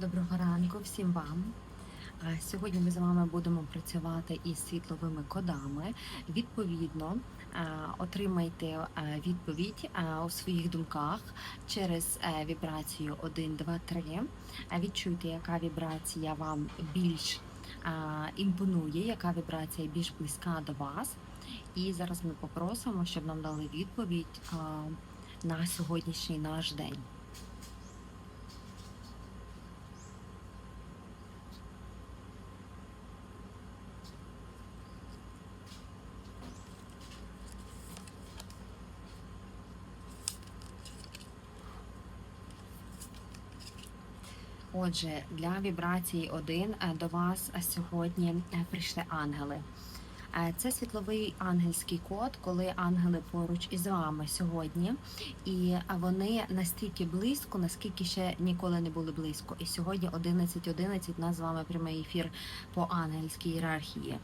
Доброго ранку всім вам. Сьогодні ми з вами будемо працювати із світловими кодами. Відповідно, отримайте відповідь у своїх думках через е, вібрацію 1, 2, 3. Відчуйте, яка вібрація вам більш імпонує, яка вібрація більш близька до вас. І зараз ми попросимо, щоб нам дали відповідь на сьогоднішній наш день. Отже, для вібрації 1 е, до вас сьогодні е, прийшли ангели. Е, Це світловий ангельський код, коли ангели поруч із вами сьогодні, і вони настільки близько, наскільки ще ніколи не були близько. І сьогодні 11.11 у нас з вами прямий ефір по ангельській ієрархії.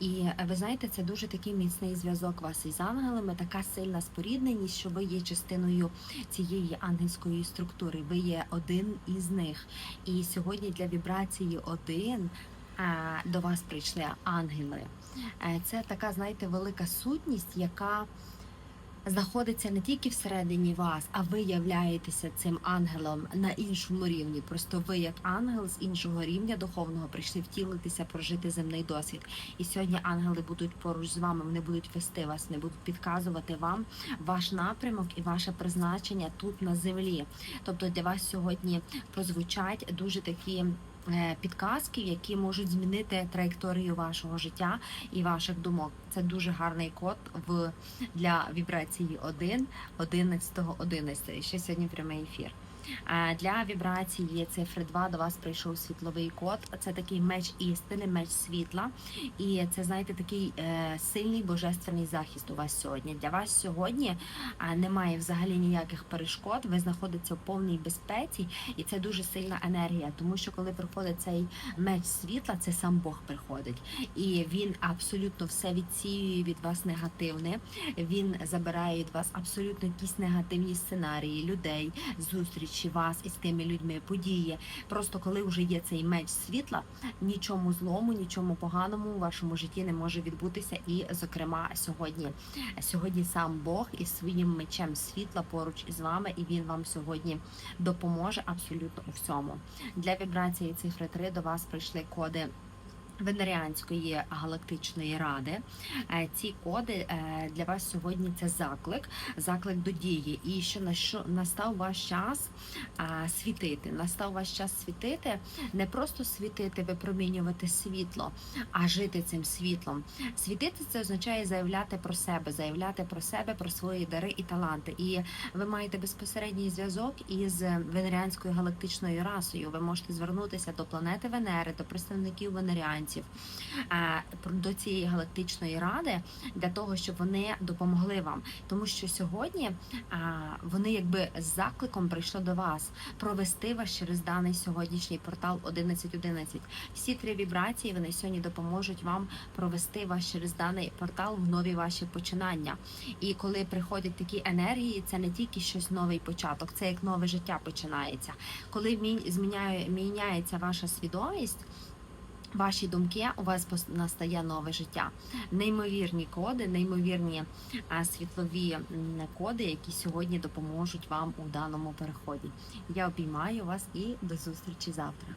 І е, ви знаєте, це дуже такий міцний зв'язок вас із ангелами, така сильна спорідненість, що ви є частиною цієї ангельської структури. Ви є один із них. І сьогодні для вібрації один до вас прийшли ангели. Е, Це така, знаєте, велика сутність, яка знаходиться не тільки всередині вас, а ви являєтеся цим ангелом на іншому рівні. Просто ви, як ангел з іншого рівня духовного, прийшли втілитися, прожити земний досвід. І сьогодні ангели будуть поруч з вами, вони будуть вести вас, вони будуть підказувати вам ваш напрямок і ваше призначення тут на землі. Тобто для вас сьогодні прозвучать дуже такі. Е, Підказки, які можуть змінити траєкторію вашого життя і ваших думок. Це дуже гарний код в для вібрації 1, 11, 11. Ще сьогодні прямий ефір. Для вібрації цифри 2 до вас прийшов світловий код. Це такий меч істини, меч світла. І це, знаєте, такий е, сильний божественний захист у вас сьогодні. Для вас сьогодні немає взагалі ніяких перешкод. Ви знаходитеся в повній безпеці, і це дуже сильна енергія. Тому що коли приходить цей меч світла, це сам Бог приходить, і він абсолютно все відсіює від вас негативне. Він забирає від вас абсолютно якісь негативні сценарії, людей, зустрічі вас із тими людьми, події. Просто коли вже є цей меч світла, нічому злому, нічому поганому у вашому житті не може відбутися. І, зокрема, сьогодні, сьогодні сам Бог із своїм мечем світла поруч із вами, і він вам сьогодні допоможе абсолютно у всьому. Для вібрації цифри 3 до вас прийшли коди. Венеріанської галактичної ради Е, ці коди е, для вас сьогодні це заклик, заклик до дії. І що на що настав ваш час світити. Настав ваш час світити, не просто світити, випромінювати світло, а жити цим світлом. Світити це означає заявляти про себе, заявляти про себе, про свої дари і таланти. І ви маєте безпосередній зв'язок із венеріанською галактичною расою. Ви можете звернутися до планети Венери, до представників венеріанців е, до цієї галактичної ради для того, щоб вони допомогли вам. Тому що сьогодні вони якби з закликом прийшли до вас провести вас через даний сьогоднішній портал 1111. Всі три вібрації вони сьогодні допоможуть вам провести вас через даний портал в нові ваші починання. І коли приходять такі енергії, це не тільки щось новий початок, це як нове життя починається. Коли мі- зміняє міняється ваша свідомість. Ваші думки, у вас настає нове життя. Неймовірні коди, неймовірні світлові коди, які сьогодні допоможуть вам у даному переході. Я обіймаю вас і до зустрічі завтра.